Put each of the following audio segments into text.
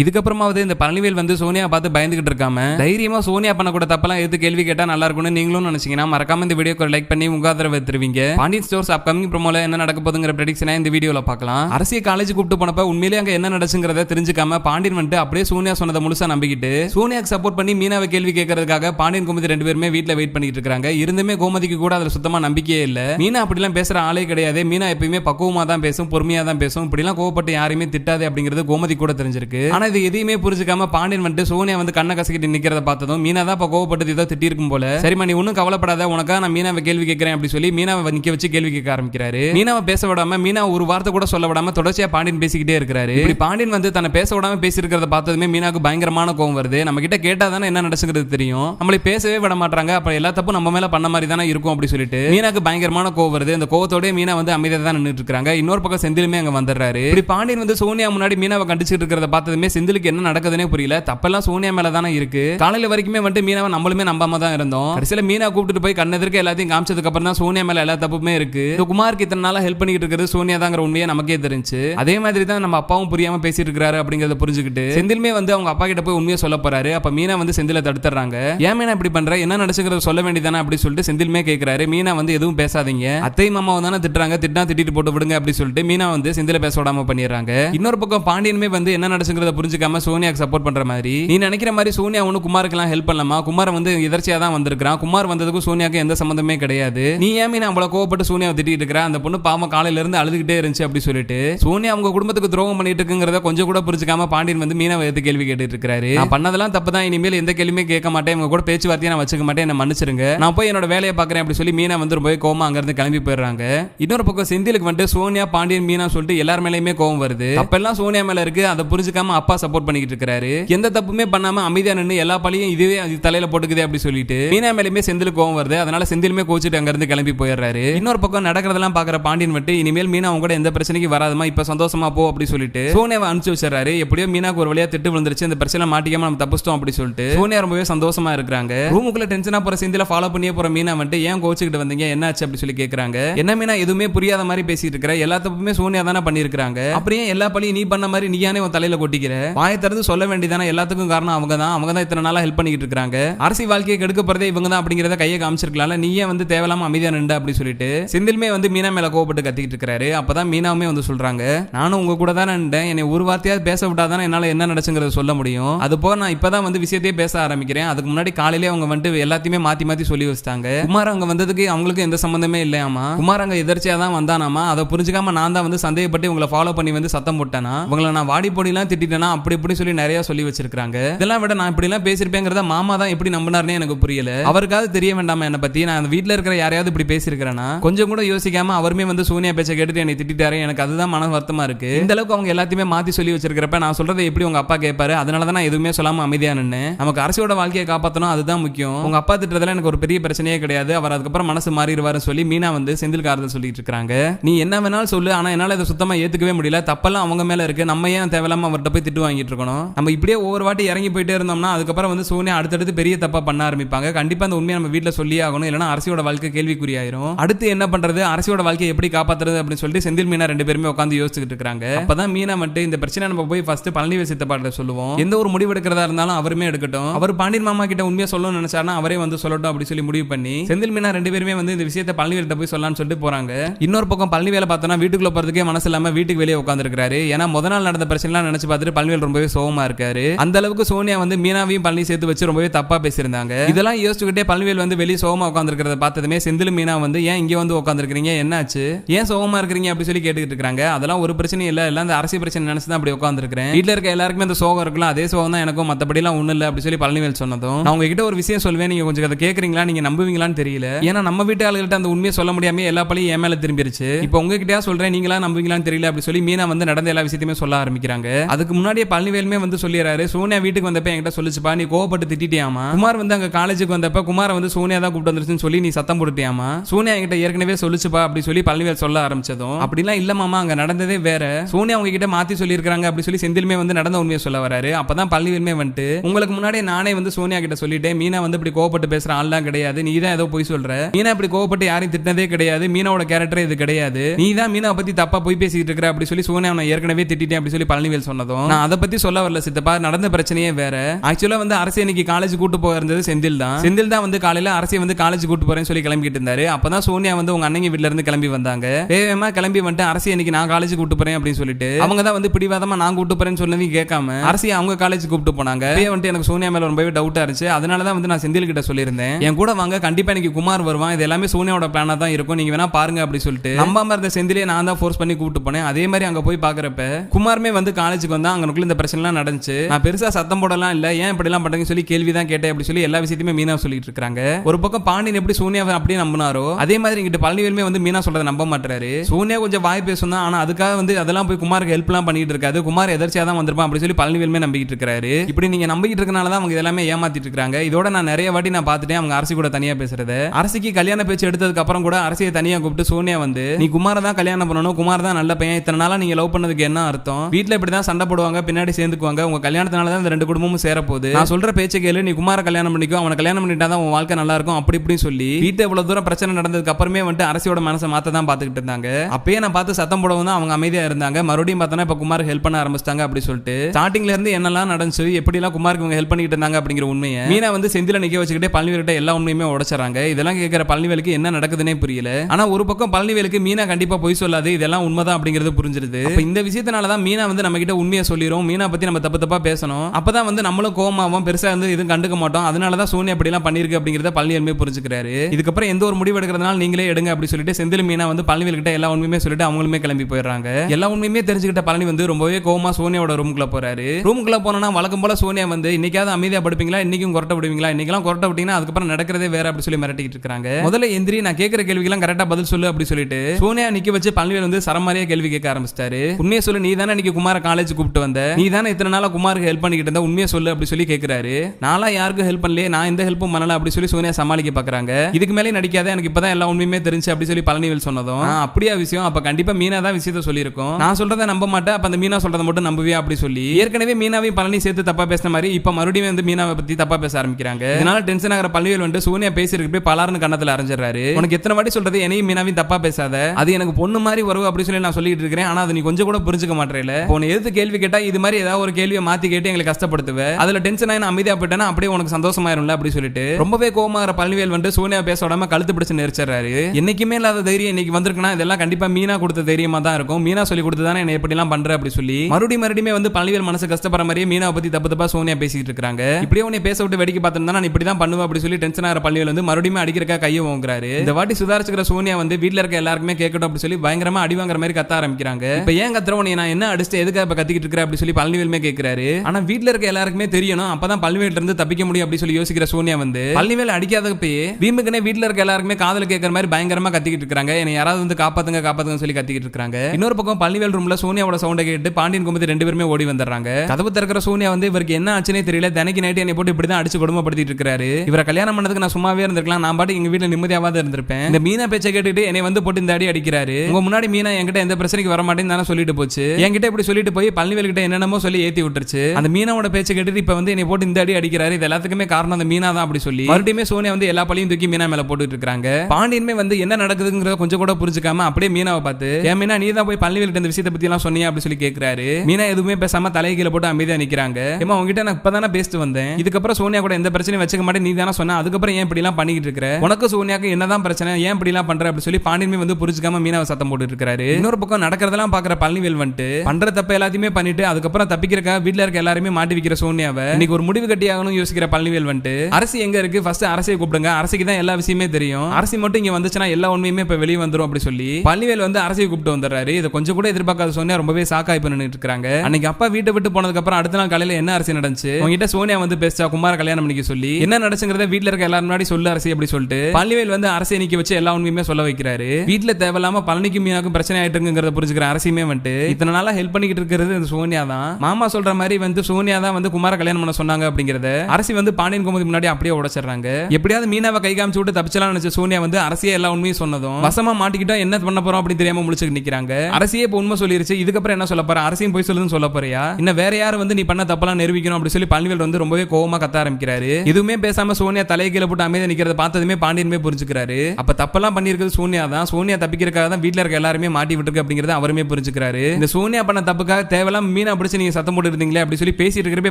இதுக்கப்புறமாவது இந்த பழனிவேல் வந்து சோனியா பார்த்து பயந்துகிட்டு இருக்காம தைரியமா சோனியா பண்ணக்கூட தப்பெல்லாம் எது கேள்வி கேட்டா நல்லா இருக்கும்னு நீங்களும் நினைச்சீங்கன்னா மறக்காம இந்த வீடியோக்கு லைக் பண்ணி உங்க ஆதரவு தருவீங்க. பாண்டியன் ஸ்டோர்ஸ் அப்கமிங் ப்ரோமோல என்ன நடக்க போதுங்கிற ப்ரெடிக்ஷனை இந்த வீடியோல பார்க்கலாம். அரசியல் காலேஜ் கூப்பிட்டு போனப்ப உண்மையிலேயே அங்க என்ன நடச்சுங்கிறத தெரிஞ்சுக்காம பாண்டியன் வந்துட்டு அப்படியே சோனியா சொன்னதை முழுசா நம்பிக்கிட்டு சோனியாக்கு சப்போர்ட் பண்ணி மீனாவை கேள்வி கேட்கறதுக்காக பாண்டியன் கோமதி ரெண்டு பேருமே வீட்டில் வெயிட் பண்ணிட்டு இருக்காங்க. இருந்துமே கோமதிக்கு கூட அதுல சுத்தமா நம்பிக்கையே இல்ல. மீனா அப்படிலாம் பேசுற ஆளே கிடையாது. மீனா எப்பயுமே பக்குவமா தான் பேசும் பொறுமையா தான் பேசும். இப்படிலாம் கோவப்பட்டு யாரையுமே திட்டாது அப்படிங்கிறது கோமதி கூட தெரிஞ்சிருக்கு. ஆனா இது எதையுமே புரிஞ்சுக்காம பாண்டியன் வந்துட்டு சோனியா வந்து கண்ணை கசக்கிட்டு நிக்கிறத பார்த்ததும் மீனா தான் இப்போ கோவப்பட்டு ஏதோ திட்டிருக்கும் போல சரிம்மா நீ ஒன்றும் கவலைப்படாத உனக்கா நான் மீனாவை கேள்வி கேட்கிறேன் அப்படி சொல்லி மீனாவை நிக்க வச்சு கேள்வி கேட்க ஆரம்பிக்கிறாரு. மீனாவை பேச விடாம மீனா ஒரு வார்த்தை கூட சொல்ல விடாம தொடர்ச்சியாக பாண்டியன் பேசிக்கிட்டே இருக்கிறாரு. இப்படி பாண்டியன் வந்து தன்னை பேச விடாம பேசியிருக்கிறத பார்த்ததுமே மீனாவுக்கு பயங்கரமான கோவம் வருது. நம்ம கிட்ட கேட்டா தானே என்ன நடச்சுங்கிறது தெரியும். நம்மளை பேசவே விட மாட்டாங்க அப்புறம் எல்லா தப்பும் நம்ம மேல பண்ண மாதிரி தானே இருக்கும் அப்படி சொல்லிட்டு மீனாக்கு பயங்கரமான கோவம் வருது. அந்த கோவத்தோட மீனா வந்து அமைதியாக தான் நின்றுட்டு இருக்காங்க. இன்னொரு பக்கம் செந்திலுமே அங்க வந்துடுறாரு. இப்படி பாண்டியன் வந்து சோனியா முன்னாடி மீனாவை கண்டிச்சிட்டு இருக்கிறத பார்த்ததுமே செந்திலுக்கு என்ன நடக்குதுன்னே புரியல. தப்பெல்லாம் சோனியா மேல தானே இருக்கு. காலையில வரைக்குமே வந்துட்டு மீனாவை நம்மளுமே நம்பாம தான் இருந்தோம். கடைசியில மீனா கூப்பிட்டு போய் கண்ணெதிர்க்க எல்லாத்தையும் காமிச்சதுக்கு அப்புறம் தான் சோனியா மேல எல்லா தப்புமே இருக்கு. குமாருக்கு இத்தனை நாளா ஹெல்ப் பண்ணிட்டு இருக்கிறது சோனியா தாங்கிற உண்மையே நமக்கே தெரிஞ்சு. அதே மாதிரி தான் நம்ம அப்பாவும் புரியாம பேசிட்டு இருக்காரு அப்படிங்கறத புரிஞ்சுக்கிட்டு செந்திலுமே வந்து அவங்க அப்பா கிட்ட போய் உண்மையை சொல்ல போறாரு. அப்ப மீனா வந்து செந்தில தடுத்துறாங்க. ஏன் மீனா இப்படி பண்ற? என்ன நடச்சுங்கிறத சொல்ல வேண்டியதானே அப்படி சொல்லிட்டு செந்திலுமே கேட்கிறாரு மீனா வந்து எதுவும் பேசாதீங்க. அத்தை மாமாவை தானே திட்டுறாங்க. திட்டா திட்டிட்டு போட்டு விடுங்க அப்படி சொல்லிட்டு மீனா வந்து செந்தில பேச விடாம பண்ணிடுறாங்க. இன்னொரு பக்கம் பாண்டியனுமே வந்து என்ன நடச்சுங்கிறத புரிஞ்சுக்காம சோனியாக்கு சப்போர்ட் பண்ற மாதிரி. நீ நினைக்கிற மாதிரி சோனியா ஒண்ணு குமாருக்கெல்லாம் ஹெல்ப் பண்ணலாமா? குமார் வந்து எதர்ச்சியா தான் வந்திருக்கான் குமார் வந்ததுக்கும் சோனியாக்கு எந்த சம்பந்தமே கிடையாது. நீ ஏன் நான் அவ்வளவு கோவப்பட்டு சோனியா திட்டிட்டு இருக்கிற? அந்த பொண்ணு பாவம் காலையில இருந்து அழுதுகிட்டே இருந்துச்சு அப்படி சொல்லிட்டு. சோனியா அவங்க குடும்பத்துக்கு துரோகம் பண்ணிட்டு இருக்குங்கிறத கொஞ்சம் கூட புரிஞ்சுக்காம பாண்டியன் வந்து மீனவ எடுத்து கேள்வி கேட்டுட்டு இருக்காரு நான் பண்ணதெல்லாம் தப்பு தான். இனிமேல் எந்த கேள்வியுமே கேட்க மாட்டேன். இவங்க கூட பேச்சுவார்த்தையை நான் வச்சுக்க மாட்டேன். என்ன மன்னிச்சிருங்க. நான் போய் என்னோட வேலையை பார்க்கறேன் அப்படி சொல்லி மீனா வந்து ரொம்ப கோவமா அங்கிருந்து கிளம்பி போயிடுறாங்க. இன்னொரு பக்கம் செந்திலுக்கு வந்துட்டு சோனியா பாண்டியன் மீனா சொல்லிட்டு எல்லார் மேலேயுமே கோவம் வருது. அப்பெல்லாம் சோனியா மேல இருக்கு. அதை புரிஞ்சுக்காம அப்பா சப்போர்ட் பண்ணிக்கிட்டு இருக்காரு எந்த தப்புமே பண்ணாம அமைதியா நின்று எல்லா பழியும் இதுவே அது தலையில போட்டுக்குது அப்படி சொல்லிட்டு மீனா மேலுமே செந்தில் கோவம் வருது. அதனால செந்திலுமே கோச்சிட்டு அங்க இருந்து கிளம்பி போயிடுறாரு. இன்னொரு பக்கம் நடக்கிறதெல்லாம் பாக்குற பாண்டியன் மட்டும் இனிமேல் மீனா அவங்க கூட எந்த பிரச்சனைக்கு வராதுமா இப்ப சந்தோஷமா போ அப்படி சொல்லிட்டு சோனியாவை அனுப்பிச்சு வச்சிடறாரு. எப்படியோ மீனாக்கு ஒரு வழியா திட்டு விழுந்துருச்சு. இந்த பிரச்சனை மாட்டிக்காம நம்ம தப்பிச்சிட்டோம் அப்படி சொல்லிட்டு சோனியா ரொம்பவே சந்தோஷமா இருக்காங்க ரூமுக்குள்ள டென்ஷனா போற செந்தில ஃபாலோ பண்ணியே போற மீனா வந்துட்டு ஏன் கோச்சுக்கிட்டு வந்தீங்க? என்னாச்சு? அப்படி சொல்லி கேக்குறாங்க. என்ன மீனா எதுவுமே புரியாத மாதிரி பேசிட்டு இருக்கிற? எல்லா தப்புமே சோனியா தானே பண்ணிருக்காங்க அப்படியே எல்லா பழியும் நீ பண்ண மாதிரி நீயானே உன் தலையில கொட்டிக்கிற? வாயை திறந்து சொல்ல வேண்டியதானே எல்லாத்துக்கும் காரணம் அவங்க தான். அவங்க தான் இத்தனை நாளா ஹெல்ப் பண்ணிக்கிட்டு இருக்காங்க அரசி வாழ்க்கையை கெடுக்க போறதே இவங்க தான் அப்படிங்கறத கையை காமிச்சிருக்கலாம்ல. நீயே வந்து தேவையில்லாம அமைதியா நின்று அப்படி சொல்லிட்டு. செந்திலுமே வந்து மீனா மேல கோவப்பட்டு கத்திக்கிட்டு இருக்காரு அப்பதான் மீனாவுமே வந்து சொல்றாங்க நானும் உங்க கூட தானே நின்றேன். என்னை ஒரு வார்த்தையாவது பேச விட்டாதானே என்னால என்ன நடச்சுங்கிறத சொல்ல முடியும். அது போக நான் இப்பதான் வந்து விஷயத்தையே பேச ஆரம்பிக்கிறேன். அதுக்கு முன்னாடி காலையிலே அவங்க வந்துட்டு எல்லாத்தையுமே மாத்தி மாத்தி சொல்லி வச்சிட்டாங்க. குமார் அங்க வந்ததுக்கு அவங்களுக்கு எந்த சம்பந்தமே இல்லையாமா? குமார் அங்க எதிர்ச்சியா தான் வந்தானாமா? அதை புரிஞ்சுக்காம நான் தான் வந்து சந்தேகப்பட்டு உங்களை ஃபாலோ பண்ணி வந்து சத்தம் போட்டேனா? உங்களை நான் வாடி பொடிலாம் வேணாம் அப்படி இப்படி சொல்லி நிறைய சொல்லி வச்சிருக்காங்க இதெல்லாம் விட நான் இப்படி எல்லாம் பேசிருப்பேங்கிறத மாமா தான் எப்படி நம்பினார்னே எனக்கு புரியல. அவருக்காவது தெரிய வேண்டாமா என்ன பத்தி. நான் வீட்ல இருக்கிற யாரையாவது இப்படி பேசியிருக்கிறேன்னா கொஞ்சம் கூட யோசிக்காம அவருமே வந்து சோனியா பேச்சை கேட்டுட்டு என்னை திட்டிட்டாரு. எனக்கு அதுதான் மன வருத்தமா இருக்கு. இந்த அளவுக்கு அவங்க எல்லாத்தையுமே மாத்தி சொல்லி வச்சிருக்கிறப்ப நான் சொல்றதை எப்படி உங்க அப்பா கேட்பாரு அதனால தான் நான் எதுவுமே சொல்லாம அமைதியா நின்னு நமக்கு அரசியோட வாழ்க்கையை காப்பாத்தணும் அதுதான் முக்கியம். உங்க அப்பா திட்டத்துல எனக்கு ஒரு பெரிய பிரச்சனையே கிடையாது. அவர் அதுக்கப்புறம் மனசு மாறிடுவாரு சொல்லி மீனா வந்து செந்தில் காரதல் சொல்லிட்டு இருக்காங்க. நீ என்ன வேணாலும் சொல்லு. ஆனா என்னால இதை சுத்தமா ஏத்துக்கவே முடியல. தப்பெல்லாம் அவங்க மேல இருக்கு. நம்ம ஏன் தேவையில்லாம அவர்கிட்ட போய் திட்டு வாங்கிட்டு இருக்கணும். நம்ம இப்படியே ஒவ்வொரு வாட்டி இறங்கி போயிட்டே இருந்தோம்னா அதுக்கப்புறம் வந்து சோனியா அடுத்தடுத்து பெரிய தப்பா பண்ண ஆரம்பிப்பாங்க. கண்டிப்பா அந்த உண்மையை நம்ம வீட்டில் சொல்லி ஆகணும். இல்லைனா அரசியோட வாழ்க்கை கேள்விக்குறியாயிரும். அடுத்து என்ன பண்றது? அரசியோட வாழ்க்கையை எப்படி காப்பாத்துறது அப்படின்னு சொல்லிட்டு செந்தில் மீனா ரெண்டு பேருமே உட்காந்து யோசிச்சுட்டு இருக்காங்க அப்பதான் மீனா மட்டும் இந்த பிரச்சனை நம்ம போய் ஃபர்ஸ்ட் பழனி சித்தப்பாட்ட சொல்லுவோம். எந்த ஒரு முடிவு எடுக்கிறதா இருந்தாலும் அவருமே எடுக்கட்டும். அவர் பாண்டியன் மாமா கிட்ட உண்மையை சொல்லணும்னு நினைச்சாருன்னா அவரே வந்து சொல்லட்டும் அப்படி சொல்லி முடிவு பண்ணி செந்தில் மீனா ரெண்டு பேருமே வந்து இந்த விஷயத்தை பழனிவேல்கிட்ட போய் சொல்லலாம்னு சொல்லிட்டு போறாங்க. இன்னொரு பக்கம் பழனி வேலை பார்த்தோம்னா வீட்டுக்குள்ள போறதுக்கே மனசு இல்லாம வீட்டுக்கு வெளியே உட்காந்துருக்காரு ஏன்னா முத நாள் நடந்த பிரச்சனைலாம் நினைச்சு பார்த்துட்டு பழனிவேல் ரொம்பவே சோகமா இருக்காரு. அந்த அளவுக்கு சோனியா வந்து மீனாவையும் பழனி சேர்த்து வச்சு ரொம்பவே தப்பா பேசியிருந்தாங்க. இதெல்லாம் யோசிச்சுக்கிட்டே பழனிவேல் வந்து வெளியே சோகமா உட்காந்துருக்கிறத பார்த்ததுமே செந்தில் மீனா வந்து ஏன் இங்கே வந்து உட்காந்துருக்கீங்க என்னாச்சு? ஏன் சோகமா இருக்கிறீங்க? அப்படி சொல்லி கேட்டுக்கிட்டு இருக்காங்க. அதெல்லாம் ஒரு பிரச்சனையும் இல்லை. எல்லாம் அந்த அரசியல் பிரச்சனை நினைச்சு தான் அப்படி உட்காந்துருக்கேன் வீட்டில் இருக்க எல்லாருக்குமே அந்த சோகம் இருக்கலாம் அதே சோகம் தான் எனக்கும். மற்றபடிலாம் ஒன்றும் இல்லை அப்படி சொல்லி பழனிவேல் சொன்னதும். நான் உங்ககிட்ட ஒரு விஷயம் சொல்வேன். நீங்க கொஞ்சம் அதை கேட்குறீங்களா நீங்க நம்புவீங்களான்னு தெரியல. ஏன்னா நம்ம வீட்டு ஆளுகிட்ட அந்த உண்மையை சொல்ல முடியாம எல்லா பழியும் என் மேல திரும்பிருச்சு. இப்போ உங்ககிட்டயா சொல்றேன். நீங்களா நம்புவீங்களான்னு தெரியல அப்படி சொல்லி மீனா வந்து நடந்த எல்லா விஷயத்தையுமே சொல்ல ஆரம்பிக்கிறாங்க. அதுக்கு முன்னாடி முன்னாடியே பழனிவேலுமே வந்து சொல்லிடுறாரு. சோனியா வீட்டுக்கு வந்தப்ப என்கிட்ட சொல்லிச்சுப்பா நீ கோவப்பட்டு திட்டியாமா குமார் வந்து அங்க காலேஜுக்கு வந்தப்ப குமார வந்து சோனியா தான் கூப்பிட்டு வந்துருச்சுன்னு சொல்லி நீ சத்தம் போட்டுட்டியாமா சோனியா என்கிட்ட ஏற்கனவே சொல்லிச்சுப்பா அப்படி சொல்லி பழனிவேல் சொல்ல ஆரம்பிச்சதும் அப்படிலாம் இல்ல மாமா அங்க நடந்ததே வேற. சோனியா அவங்க கிட்ட மாத்தி சொல்லியிருக்காங்க அப்படி சொல்லி செந்திலுமே வந்து நடந்த உண்மையை சொல்ல வராரு. அப்பதான் பழனிவேலுமே வந்துட்டு உங்களுக்கு முன்னாடியே நானே வந்து சோனியா கிட்ட சொல்லிட்டேன். மீனா வந்து இப்படி கோவப்பட்டு பேசுற ஆள்லாம் கிடையாது. நீ தான் ஏதோ போய் சொல்ற. மீனா இப்படி கோவப்பட்டு யாரையும் திட்டினதே கிடையாது. மீனாவோட கேரக்டர் இது கிடையாது. நீ தான் மீனா பத்தி தப்பா போய் பேசிட்டு இருக்கிற அப்படி சொல்லி சோனியா நான் ஏற்கனவே திட்டிட்டேன் அப்படி சொல்லி பழனிவேல் சொன்னதும் நான் நான் அதை பத்தி சொல்ல வரல சித்தப்பா. நடந்த பிரச்சனையே வேற. ஆக்சுவலா வந்து அரசு இன்னைக்கு காலேஜ் கூட்டு போக இருந்தது செந்தில் தான். செந்தில் தான் வந்து காலையில அரசியை வந்து காலேஜ் கூட்டு போறேன்னு சொல்லி கிளம்பிட்டு இருந்தாரு. அப்பதான் சோனியா வந்து உங்க அண்ணங்க வீட்ல இருந்து கிளம்பி வந்தாங்க. வேகமா கிளம்பி வந்துட்டு அரசு இன்னைக்கு நான் காலேஜ் கூட்டு போறேன் அப்படின்னு சொல்லிட்டு அவங்க தான் வந்து பிடிவாதமா நான் கூட்டு போறேன்னு சொன்னதையும் கேட்காம அரசி அவங்க காலேஜ் கூப்பிட்டு போனாங்க. அப்பயே வந்துட்டு எனக்கு சோனியா மேல ரொம்பவே டவுட்டா இருந்துச்சு. அதனால தான் வந்து நான் செந்தில் கிட்ட சொல்லியிருந்தேன். என் கூட வாங்க கண்டிப்பா இன்னைக்கு குமார் வருவான். இது எல்லாமே சோனியாவோட பிளானா தான் இருக்கும். நீங்க வேணா பாருங்க அப்படி சொல்லிட்டு நம்பாம இருந்த செந்திலே நான் தான் ஃபோர்ஸ் பண்ணி கூப்பிட்டு போனேன். அதே மாதிரி அங்க போய் பாக்குறப்ப குமாருமே வந்து காலேஜுக்கு வந்தா அங்கனுக்குள்ள இந்த பிரச்சனைலாம் நடந்துச்சு. நான் பெருசா சத்தம் போடலாம் இல்ல. ஏன் இப்படி எல்லாம் பண்றீங்க சொல்லி கேள்வி தான் கேட்டேன். அப்படி சொல்லி எல்லா விஷயத்தையுமே மீனா சொல்லிட்டு இருக்காங்க. ஒரு பக்கம் பாண்டியன் எப்படி சூனியா அப்படியே நம்பினாரோ அதே மாதிரி இங்கிட்ட பழனிவேலுமே வந்து மீனா சொல்றதை நம்ப மாட்டாரு சூனியா கொஞ்சம் வாய் பேசுனா ஆனா அதுக்காக வந்து அதெல்லாம் போய் குமாருக்கு ஹெல்ப் எல்லாம் பண்ணிட்டு இருக்காது. குமார் எதர்ச்சியா தான் வந்திருப்பான் அப்படி சொல்லி பழனிவேலுமே நம்பிக்கிட்டு இருக்காரு. இப்படி நீங்க நம்பிக்கிட்டு இருக்கனால தான் அவங்க எல்லாமே ஏமாத்திட்டு இருக்காங்க. இதோட நான் நிறைய வாட்டி நான் பார்த்துட்டேன். அவங்க அரசு கூட தனியா பேசுறது. அரசுக்கு கல்யாண பேச்சு எடுத்ததுக்கு அப்புறம் கூட அரசியை தனியா கூப்பிட்டு சோனியா வந்து நீ குமார தான் கல்யாணம் பண்ணணும். குமார் தான் நல்ல பையன். இத்தனை நாளா நீங்க லவ் பண்ணதுக்கு என்ன அர்த்தம்? வீட்டுல இப்படி தான் சண்டை போடுவாங்க. பின்னாடி சேர்ந்துக்குவாங்க. உங்க கல்யாணத்தினால தான் இந்த ரெண்டு குடும்பமும் சேரப்போகுது. நான் சொல்ற பேச்சை கேளு நீ குமார கல்யாணம் பண்ணிக்கோ அவனை கல்யாணம் பண்ணிட்டா தான் உன் வாழ்க்கை நல்லா இருக்கும் அப்படி இப்படி சொல்லி வீட்டு இவ்வளவு தூரம் பிரச்சனை நடந்ததுக்கு அப்புறமே வந்துட்டு அரசியோட மனசை மாத்த தான் பாத்துக்கிட்டு இருந்தாங்க. அப்பயே நான் பார்த்து சத்தம் போடவும் தான் அவங்க அமைதியா இருந்தாங்க. மறுபடியும் பார்த்தோன்னா இப்ப குமார் ஹெல்ப் பண்ண ஆரம்பிச்சிட்டாங்க அப்படி சொல்லிட்டு. ஸ்டார்டிங்ல இருந்து என்னெல்லாம் நடந்துச்சு எப்படி எல்லாம் குமாருக்கு இவங்க ஹெல்ப் பண்ணிட்டு இருந்தாங்க அப்படிங்கிற உண்மையை மீனா வந்து செந்தில நிக்க வச்சுக்கிட்டே பழனிவேல்கிட்ட எல்லா உண்மையுமே உடச்சறாங்க இதெல்லாம் கேட்கிற பழனிவேலுக்கு என்ன நடக்குதுன்னே புரியல. ஆனா ஒரு பக்கம் பழனிவேலுக்கு மீனா கண்டிப்பா பொய் சொல்லாது இதெல்லாம் உண்மைதான் அப்படிங்கிறது புரிஞ்சிருது. இந்த விஷயத்தினால தான் மீனா வந்து நம்ம கிட்ட உண்மையை சொல்லிரும் மீனா பத்தி நம்ம தப்பு தப்பா பேசணும். அப்பதான் வந்து நம்மளும் கோமாவும் பெருசா வந்து எதுவும் கண்டுக்க மாட்டோம். அதனால தான் சோனியா அப்படி எல்லாம் பண்ணிருக்கு அப்படிங்கறத பழனிவேலுமே புரிஞ்சுக்கிறாரு. இதுக்கப்புறம் எந்த ஒரு முடிவு எடுக்கிறதுனால நீங்களே எடுங்க அப்படி சொல்லிட்டு செந்தில் மீனா வந்து பழனிவேல் கிட்ட எல்லா உண்மையுமே சொல்லிட்டு அவங்களுமே கிளம்பி போயிடுறாங்க. எல்லா உண்மையுமே தெரிஞ்சுக்கிட்ட பழனி வந்து ரொம்பவே கோமா சோனியாவோட ரூமுக்குள்ள போறாரு. ரூமுக்குள்ள போனா வழக்கம் போல சோனியா வந்து இன்னைக்காவது அமைதியா படுப்பீங்களா? இன்னைக்கும் கொரட்ட விடுவீங்களா? இன்னைக்கெல்லாம் கொரட்ட விட்டீங்கன்னா அதுக்கப்புறம் நடக்கிறதே வேற அப்படி சொல்லி மிரட்டிட்டு இருக்காங்க. முதல்ல எந்திரி நான் கேட்கிற கேள்விக்கெல்லாம் கரெக்டா பதில் சொல்லு அப்படி சொல்லிட்டு சோனியா நிக்க வச்சு பழனிவேல் வந்து சரமாரியா கேள்வி கேட்க ஆரம்பிச்சிட்டாரு. உண்மையை சொல்லு நீ தானே இன்னைக்கு குமார காலேஜ் கூப்பிட்டு வந்த. நீ தானே இத்தனை நாளா குமாருக்கு ஹெல்ப் பண்ணிக்கிட்டு இருந்த? உண்மையை சொல்லு அப்படி சொல்லி கேட்கிறாரு நாளா யாருக்கும் ஹெல்ப் பண்ணலையே நான் எந்த ஹெல்ப்பும் பண்ணல அப்படி சொல்லி சோனியா சமாளிக்க பாக்குறாங்க. இதுக்கு மேலே நடிக்காத எனக்கு இப்பதான் எல்லா உண்மையுமே தெரிஞ்சு அப்படி சொல்லி பழனிவேல் சொன்னதும் அப்படியா விஷயம். அப்ப கண்டிப்பா மீனா தான் விஷயத்த சொல்லியிருக்கோம். நான் சொல்றதை நம்ப மாட்டேன் அப்ப அந்த மீனா சொல்றதை மட்டும் நம்புவே அப்படி சொல்லி ஏற்கனவே மீனாவையும் பழனி சேர்த்து தப்பா பேசின மாதிரி இப்ப மறுபடியும் வந்து மீனாவை பத்தி தப்பா பேச ஆரம்பிக்கிறாங்க. இதனால டென்ஷன் ஆகிற பழனிவேல் வந்து சோனியா பேசிருக்கு போய் பலாருன்னு கண்ணத்துல அரைஞ்சிடறாரு. உனக்கு எத்தனை வாட்டி சொல்றது என்னையும் மீனாவையும் தப்பா பேசாத. அது எனக்கு பொண்ணு மாதிரி உறவு அப்படி சொல்லி நான் சொல்லிட்டு இருக்கிறேன். ஆனா அது நீ கொஞ்சம் கூட புரிஞ்சுக்க மாட்டேன் உன்னை எதிர்த்து கேள்வி கேட்டா இது மாதிரி ஏதாவது ஒரு கேள்வியை மாற்றி கேட்டு எங்களை கஷ்டப்படுத்துவ. அதுல டென்ஷன் ஆகி நான் அமைதியா போயிட்டேன்னா அப்படியே உனக்கு சந்தோஷமாயிரும்ல அப்படி சொல்லிட்டு. ரொம்பவே கோமாற பழனிவேல் வந்து சோனியா பேச விடாம கழுத்து பிடிச்சு நெரிச்சிடறாரு. என்னைக்குமே இல்லாத தைரியம் இன்னைக்கு வந்திருக்குன்னா இதெல்லாம் கண்டிப்பா மீனா கொடுத்த தைரியமா தான் இருக்கும். மீனா சொல்லி கொடுத்து தானே என்ன எப்படிலாம் பண்ணுற பண்ற அப்படி சொல்லி. மறுபடியும் மறுபடியும் வந்து பழனிவேல் மனசு கஷ்டப்படுற மாதிரியே மீனாவை பத்தி தப்பு தப்பா சோனியா பேசிட்டு இருக்காங்க. இப்படியே உன்னை பேச விட்டு வேடிக்கை பார்த்துருந்தா நான் இப்படி தான் பண்ணுவேன் அப்படி சொல்லி டென்ஷன் ஆகிற பழனிவேல் வந்து மறுபடியும் அடிக்கிறக்கா கையை வாங்குறாரு இந்த வாட்டி சுதாரிச்சுக்கிற சோனியா வந்து வீட்ல இருக்க எல்லாருக்குமே கேட்கட்டும் அப்படி சொல்லி பயங்கரமா அடி வாங்குற மாதிரி கத்த ஆரம்பிக்கிறாங்க. இப்போ ஏன் கத்துற நான் என்ன அடிச்சுட்டு எதுக்காக இப்போ கத்திக்கிட்டு இருக்கிற அப்படி சொல்லி பழனிவேலுமே கேட்கிறாரு ஆனா வீட்டுல இருக்க எல்லாருக்குமே தெரியணும். அப்பதான் பழனிவேல்ல இருந்து தப்பிக்க முடியும் அப்படி சொல்லி யோசிக்கிற சோனியா வந்து. பழனிவேல் அடிக்காதப்பயே பீமுக்குனே வீட்டுல இருக்க எல்லாருக்குமே காதல கேட்கற மாதிரி பயங்கரமா கத்திக்கிட்டு இருக்காங்க. என்னை யாராவது வந்து காப்பாத்துங்க காப்பாத்துங்க சொல்லி கத்திக்கிட்டு இருக்காங்க. இன்னொரு பக்கம் பழனிவேல் ரூம்ல சோனியாவோட சவுண்டை கேட்டு பாண்டியன் கும்பத்தி ரெண்டு பேருமே ஓடி வந்துடுறாங்க. கதவு திறக்கிற சோனியா வந்து இவருக்கு என்ன ஆச்சுனே தெரியல. தினைக்கு நைட்டு என்னை போட்டு இப்படிதான் அடிச்சு கொடுமைப்படுத்திட்டு இருக்காரு இவரை கல்யாணம் பண்ணதுக்கு நான் சும்மாவே இருந்திருக்கலாம். நான் பாட்டு எங்க வீட்டுல நிம்மதியாவது இருந்திருப்பேன். இந்த மீனா பேச்சை கேட்டுட்டு என்னை வந்து போட்டு இந்த அடி அடிக்கிறாரு. உங்க முன்னாடி மீனா என்கிட்ட எந்த பிரச்சனைக்கு வர மாட்டேன்னு தானே சொல்லிட்டு போச்சு. என்கிட்ட இப்படி சொல்லிட்டு போய் பழனிவேல் கிட்ட என்னென்னமோ சொல்லி ஏத்தி விட்டுருச்சு. அந்த மீனாவோட பேச்சு கேட்டுட்டு இப்ப வந்து என்னை போட்டு இந்த அடி அடிக்கிறாரு. இது எல்லாத்துக்குமே காரணம் அந்த மீனா தான் அப்படி சொல்லி. மறுபடியுமே சோனியா வந்து எல்லா பழியும் தூக்கி மீனா மேல போட்டுட்டு இருக்காங்க பாண்டியனுமே வந்து என்ன நடக்குதுங்கிறத கொஞ்சம் கூட புரிஞ்சுக்காம அப்படியே மீனாவை பார்த்து ஏன் மீனா நீ தான் போய் பழனிவேல் இந்த விஷயத்தை பத்தி எல்லாம் சொன்னியா? அப்படி சொல்லி கேட்கிறாரு மீனா எதுவுமே பேசாம தலைகீழ கீழே போட்டு அமைதியா நிக்கிறாங்க. ஏமா உங்ககிட்ட நான் இப்பதானே பேசிட்டு வந்தேன். இதுக்கப்புறம் சோனியா கூட எந்த பிரச்சனையும் வச்சுக்க மாட்டேன். நீ தானே சொன்ன. அதுக்கப்புறம் ஏன் இப்படி எல்லாம் பண்ணிக்கிட்டு இருக்கிற? உனக்கு சோனியாக்கு என்னதான் பிரச்சனை? ஏன் இப்படி எல்லாம் பண்ற? அப்படி சொல்லி பாண்டியனுமே வந்து புரிஞ்சுக்காம மீனாவை சத்தம் போட்டு இருக்காரு இன்னொரு பக்கம் நடக்கிறதெல்லாம் பாக்குற பழனிவேல் வந்துட்டு பண்ற தப்ப எல்லாத்தையுமே பண்ணிட்டு அதுக்கப்புறம் தப்பிக்கிறக்க வீட்டில் இருக்க எல்லாருமே மாட்டி வைக்கிற சோனியாவை. இன்னைக்கு ஒரு முடிவு கட்டி ஆகணும் யோசிக்கிற பழனிவேல் வந்துட்டு அரசு எங்க இருக்கு? ஃபர்ஸ்ட் அரசியை கூப்பிடுங்க. அரசுக்கு தான் எல்லா விஷயமே தெரியும். அரசி மட்டும் இங்க வந்துச்சுன்னா எல்லா உண்மையுமே இப்ப வெளியே வந்துரும் அப்படி சொல்லி பழனிவேல் வந்து அரசியை கூப்பிட்டு வந்துடுறாரு. இதை கொஞ்சம் கூட எதிர்பார்க்காத சோனியா ரொம்பவே சாக்காய் பண்ணிட்டு இருக்காங்க அன்னைக்கு அப்பா வீட்டை விட்டு போனதுக்கு அப்புறம் அடுத்த நாள் காலையில என்ன அரசு நடந்துச்சு? உங்ககிட்ட சோனியா வந்து பேசிச்சா? குமார கல்யாணம் பண்ணிக்க சொல்லி என்ன நடச்சுங்கிறத வீட்டுல இருக்க எல்லாரும் முன்னாடி சொல்லு அரசு அப்படி சொல்லிட்டு பழனிவேல் வந்து அரசியை நிக்க வச்சு எல்லா உண்மையுமே சொல்ல வைக்கிறாரு. வீட்டுல தேவையில்லாம பழனிக்கு மீனாக்கும் பிரச்சனை ஆயிட்டு இருக்குங்கிறத புரிஞ்சுக்கிற அரசியுமே வந்துட்டு இத்தனை நாளா ஹெல்ப் பண்ணிக்கிட்டு இருக்கிறது இந்த சோனியா தான் மாமா சொல்ற மாதிரி வந்து சோனியா தான் வந்து குமார கல்யாணம் பண்ண சொன்னாங்க அப்படிங்கறத அரசி வந்து பாண்டியன் குமதி முன்னாடி அப்படியே உடைச்சிடுறாங்க. எப்படியாவது மீனாவை கை காமிச்சு விட்டு தப்பிச்சலாம் நினைச்ச சோனியா வந்து அரசியே எல்லா உண்மையும் சொன்னதும் வசமா மாட்டிக்கிட்டா என்ன பண்ண போறோம் அப்படின்னு தெரியாம முடிச்சுட்டு நிக்கிறாங்க. அரசியே இப்ப உண்மை சொல்லிருச்சு இதுக்கப்புறம் என்ன சொல்ல போற? அரசியும் போய் சொல்லுன்னு சொல்ல போறியா? இன்னும் வேற யாரும் வந்து நீ பண்ண தப்பெல்லாம் நிரூபிக்கணும் அப்படின்னு சொல்லி பழனிவேல் வந்து ரொம்பவே கோவமா கத்த ஆரம்பிக்கிறாரு. எதுவுமே பேசாம சோனியா தலையை கீழே போட்டு அமைதி நிக்கிறத பார்த்ததுமே பாண்டியனுமே புரிஞ்சுக்கிறாரு. அப்ப தப்பெல்லாம் பண்ணிருக்கிறது சோனியா தான் சோனியா தப்பிக்கிறதுக்காக தான் வீட்ல இருக்க எல்லாருமே மாட்டி விட்டுருக்கு அப்படிங்கறத அவருமே புரிஞ்சுக்கிறாரு. இந்த சோனியா பண்ண தப்புக்காக தேவையில்லாம மீனா சோனியா பிடிச்சி நீங்க சத்தம் போட்டு இருந்தீங்களே அப்படி சொல்லி பேசிட்டு இருக்கிறப்ப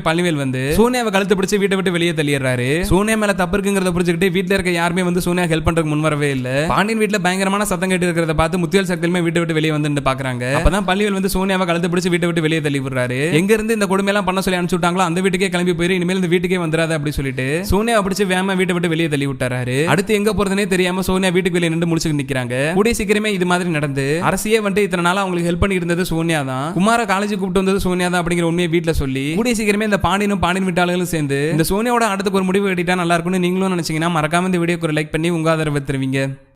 பழனிவேல் வந்து சோனியாவை கழுத்து பிடிச்சி வீட்டை விட்டு வெளியே தள்ளிடுறாரு. சோனியா மேல தப்பு இருக்குங்கிறத புரிஞ்சுக்கிட்டு வீட்டுல இருக்க யாருமே வந்து சோனியா ஹெல்ப் பண்றதுக்கு முன் வரவே இல்ல. பாண்டியன் வீட்டுல பயங்கரமான சத்தம் கேட்டு இருக்கிறத பார்த்து முத்தியல் சக்தியுமே வீட்டை விட்டு வெளியே வந்து பாக்குறாங்க அப்பதான் பழனிவேல் வந்து சோனியாவை கழுத்து பிடிச்சி வீட்டை விட்டு வெளியே தள்ளி விடுறாரு. எங்க இருந்து இந்த கொடுமையெல்லாம் பண்ண சொல்லி அனுப்பிச்சுட்டாங்களோ அந்த வீட்டுக்கே கிளம்பி போயிரு இனிமேல் இந்த வீட்டுக்கே வந்துடாத அப்படி சொல்லிட்டு சோனியா பிடிச்சு வேம வீட்டை விட்டு வெளியே தள்ளி விட்டாரு அடுத்து எங்க போறதுனே தெரியாம சோனியா வீட்டுக்கு வெளியே நின்று முடிச்சுட்டு நிக்கிறாங்க. கூடிய சீக்கிரமே இது மாதிரி நடந்து அரசியே வந்து இத்தனை நாள் அவங்களுக்கு ஹெல்ப் பண்ணி இருந்தது சோனியா தான் குமார காலேஜ் கூப்பிட்டு வந்தது சோனியா தான் அப்படிங்கிற உண்மையை வீட்டில் சொல்லி கூடிய சீக்கிரமே இந்த பாண்டியனும் பாண்டியன் விட்டாளர்களும் சேர்ந்து இந்த சோனியாவோட அடுத்துக்கு ஒரு முடிவு கட்டிட்டா நல்லா இருக்கும்னு நீங்களும் நினைச்சீங்கன்னா மறக்காம இந்த வீடியோக்கு ஒரு லைக் பண்ணி உங்க ஆதரவு தருவீங்க.